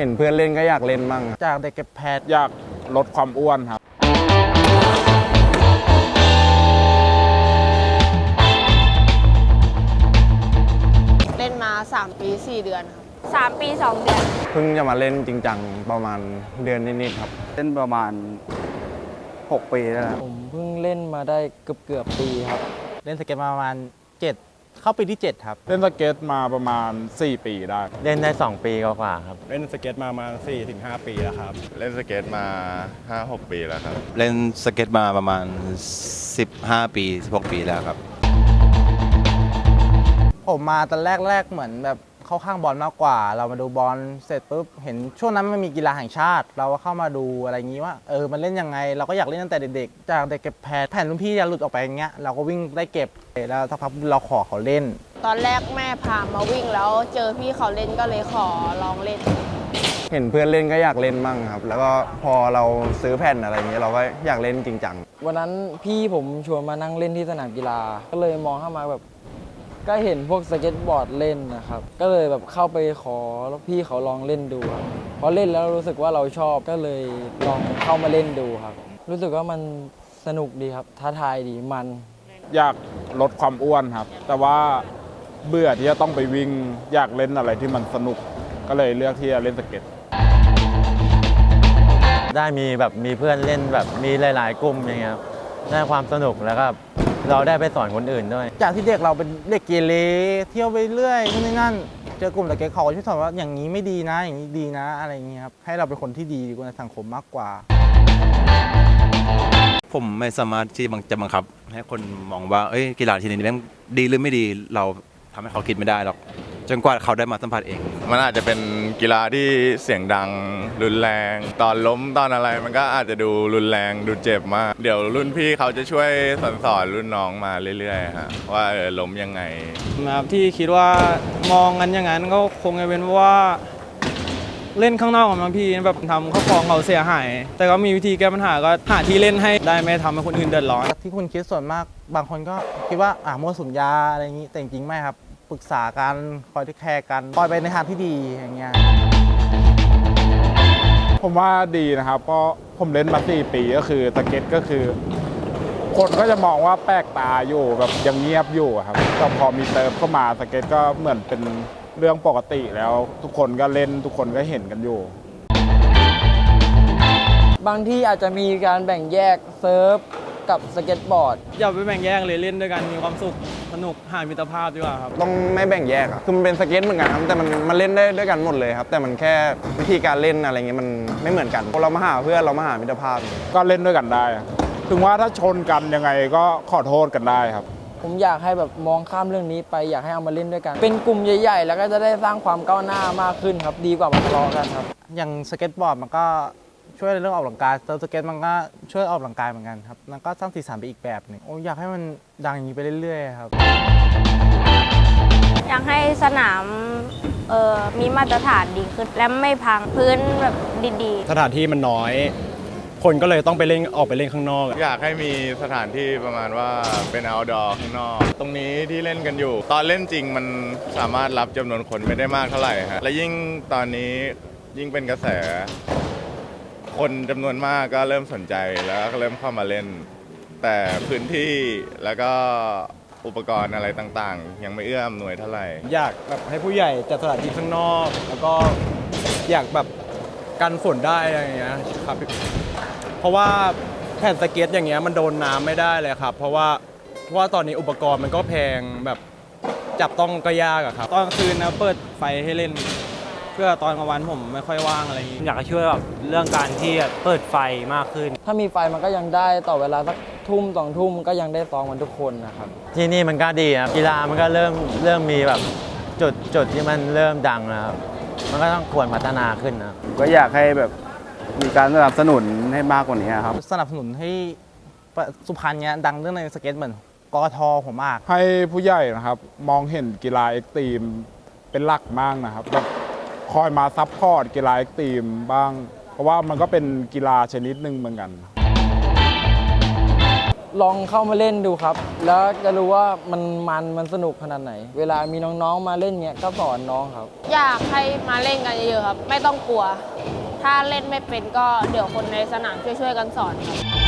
เห็นเพื่อนเล่นก็อยากเล่นมั่งจากเด็กเก็บแพทอยากลดความอ้วนครับ เล่นมา 3 ปี 4 เดือนครับสามปีสองเดือนเพิ่งจะมาเล่นจริงจังประมาณเดือนนิดๆครับเล่นประมาณ 6 ปีแล้วนะผมเพิ่งเล่นมาได้เกือบเกือบๆปีครับ เล่นสเก็ตมาประมาณ 7 เข้าปีที่ 7 ครับ เล่นสเก็ตมาประมาณ 4 ปีได้ เล่นได้ 2 ปีกว่าๆครับ เล่นสเก็ตมามา4-5 ปีแล้วครับ เล่นสเก็ตมา 5-6 ปีแล้วครับ เล่นสเก็ตมาประมาณ 15 ปี 16 ปีแล้วครับ ผมมาตอนแรกแรกๆเหมือนแบบ เข้าข้างบอลมากกว่า เรามาดูบอลเสร็จปุ๊บเห็นช่วงนั้นมันมีกีฬาแห่งชาติ เราก็เข้ามาดูอะไรอย่างนี้ว่าเออมันเล่นยังไง เราก็อยากเล่นตั้งแต่เด็กๆ จากเด็กเก็บแพทแผ่นรุ่นพี่จะหลุดออกไปอย่างเงี้ยเราก็วิ่งได้เก็บแล้วสักพักเราขอเขาเล่น ตอนแรกแม่พามาวิ่งแล้วเจอพี่เขาเล่นก็เลยขอลองเล่น เห็นเพื่อนเล่นก็อยากเล่นมั่งครับ แล้วก็พอเราซื้อแผ่นอะไรอย่างเงี้ยเราก็อยากเล่นจริงจังวันนั้นพี่ผมชวนมานั่งเล่นที่สนามกีฬา ก็เลยมองเข้ามาแบบ ก็เห็นพวกสเก็ตบอร์ดเล่นนะครับ ก็เลยแบบเข้าไปขอแล้วพี่เขาลองเล่นดูครับพอเล่นแล้วรู้สึกว่าเราชอบก็เลยลองเข้ามาเล่นดูครับ รู้สึกว่ามันสนุกดีครับ ท้าทายดีมัน อยากลดความอ้วนครับ แต่ว่าเบื่อที่จะต้องไปวิ่งอยากเล่นอะไรที่มันสนุก ก็เลยเลือกที่จะเล่นสเก็ต ได้มีแบบมีเพื่อนเล่นแบบมีหลาย ๆ กลุ่มอย่างเงี้ยครับได้ความสนุกแล้วก็ เราได้ไปสอนคนอื่นด้วย จากที่เด็กเราเป็นเด็กเกเรเที่ยวไปเรื่อยนู่นนี่นั่น เจอกลุ่มตะเกียเขาก็ช่วยสอนว่าอย่างนี้ไม่ดีนะ อย่างนี้ดีนะ อะไรอย่างนี้ครับ ให้เราเป็นคนที่ดีในสังคมมากกว่า ผมไม่สามารถที่บังจะบังคับ ให้คนมองว่า เอ้ยกีฬาชนิดนี้แม่งดีหรือไม่ดี เราทำให้เขาคิดไม่ได้หรอก จนกว่าเขาได้มาสัมผัสเอง มันอาจจะเป็นกีฬาที่เสียงดังรุนแรง ตอนล้มตอนอะไรมันก็อาจจะดูรุนแรงดูเจ็บมาก เดี๋ยวรุ่นพี่เขาจะช่วยสอนสอนรุ่นน้องมาเรื่อยๆฮะว่าเออล้มยังไงนะครับที่คิดว่ามองกันอย่างนั้นก็คงจะเป็นเพราะว่าเล่นข้างนอกกับบางพี่แบบทำข้าวของเขาเสียหาย แต่ก็มีวิธีแก้ปัญหาก็หาที่เล่นให้ได้ไม่ทำให้คนอื่นเดือดร้อน ที่คุณคิดส่วนมากบางคนก็คิดว่าอ่ามั่วสุมยาอะไรอย่างนี้แต่จริงๆไม่ครับ ปรึกษากันคอยที่แคร์กันคอยไปในทางที่ดีอย่างเงี้ยผมว่าดีนะครับเพราะผมเล่นมา4ปีก็คือสเก็ตก็คือ คนก็จะมองว่าแปลกตาอยู่แบบยังเงียบอยู่อะครับแต่พอมีเติมเข้ามาสเก็ตก็เหมือนเป็นเรื่องปกติแล้ว ทุกคนก็เล่นทุกคนก็เห็นกันอยู่ บางที่อาจจะมีการแบ่งแยกเซิร์ฟ กับสเก็ตบอร์ด อย่าไปแบ่งแยกเลยเล่นด้วยกันมีความสุขสนุกหามิตรภาพดีกว่าครับ ต้องไม่แบ่งแยกอะคือมันเป็นสเก็ตเหมือนกันครับ แต่มันมันเล่นได้ด้วยกันหมดเลยครับ แต่มันแค่วิธีการเล่นอะไรเงี้ยมันไม่เหมือนกันเรามาหาเพื่อนเรามาหามิตรภาพ ก็เล่นด้วยกันได้อะถึงว่าถ้าชนกันยังไงก็ขอโทษกันได้ครับ ผมอยากให้แบบมองข้ามเรื่องนี้ไปอยากให้เอามาเล่นด้วยกัน เป็นกลุ่มใหญ่ ๆ แล้วก็จะได้สร้างความก้าวหน้า มากขึ้นครับ ดีกว่ามาทะเลาะกันครับ อย่างสเก็ตบอร์ดมันก็ ช่วยในเรื่องออกกำลังกายเซิร์ฟสเก็ตมันก็ช่วยออกกำลังกายเหมือนกันครับมันก็สร้างสีสันไปอีกแบบหนึงโอ้อยากให้มันดังอย่างนี้ไปเรื่อยๆครับ อยากให้สนามเออมีมาตรฐานดีขึ้นและไม่พังพื้นแบบดีๆสถานที่มันน้อย คนก็เลยต้องไปเล่นออกไปเล่นข้างนอก อยากให้มีสถานที่ประมาณว่าเป็น outdoor ข้างนอก ตรงนี้ที่เล่นกันอยู่ ตอนเล่นจริงมันสามารถรับจำนวนคนไม่ได้มากเท่าไหร่ฮะและยิ่งตอนนี้ยิ่งเป็นกระแส คนจำนวนมากก็เริ่มสนใจแล้วก็เริ่มเข้ามาเล่น แต่พื้นที่แล้วก็อุปกรณ์อะไรต่างๆ ยังไม่เอื้ออำนวยเท่าไหร่ อยากแบบให้ผู้ใหญ่จัดสถานที่ข้างนอก แล้วก็อยากแบบกันฝนได้อะไรอย่างเงี้ยครับ เพราะว่าแผ่นสเก็ตอย่างเงี้ยมันโดนน้ำไม่ได้เลยครับ เพราะว่าเพราะว่าตอนนี้อุปกรณ์มันก็แพงแบบจับต้องก็ยากอะครับ ตอนกลางคืนนะเปิดไฟให้เล่นเพื่อตอนกลางวันผมไม่ค่อยว่างอะไรอย่างงี้ อยากจะช่วยแบบเรื่องการที่เปิดไฟมากขึ้น ถ้ามีไฟมันก็ยังได้ต่อเวลาสักทุ่มสองทุ่มก็ยังได้ซ้อมกันทุกคนนะครับ ที่นี่มันก็ดีครับกีฬามันก็เริ่มเริ่มมีแบบจุดจุดที่มันเริ่มดังนะครับ มันก็ต้องควรพัฒนาขึ้นนะครับ ก็อยากให้แบบมีการสนับสนุนให้มากกว่านี้ครับ สนับสนุนให้สุพรรณเนี้ยดังเรื่องในสเก็ตเหมือนกกทผมมาก ให้ผู้ใหญ่นะครับ มองเห็นกีฬาเอ็กซ์ตรีมเป็นหลักมากนะครับแบบ คอยมาซัพพอร์ตกีฬาเอ็กซ์ตรีมบ้าง เพราะว่ามันก็เป็นกีฬาชนิดหนึ่งเหมือนกัน ลองเข้ามาเล่นดูครับ แล้วจะรู้ว่ามันมันมันสนุกขนาดไหน เวลามีน้องๆมาเล่นเงี้ยก็สอนน้องครับ อยากให้มาเล่นกันเยอะๆครับ ไม่ต้องกลัว ถ้าเล่นไม่เป็นก็เดี๋ยวคนในสนามช่วยๆกันสอนครับ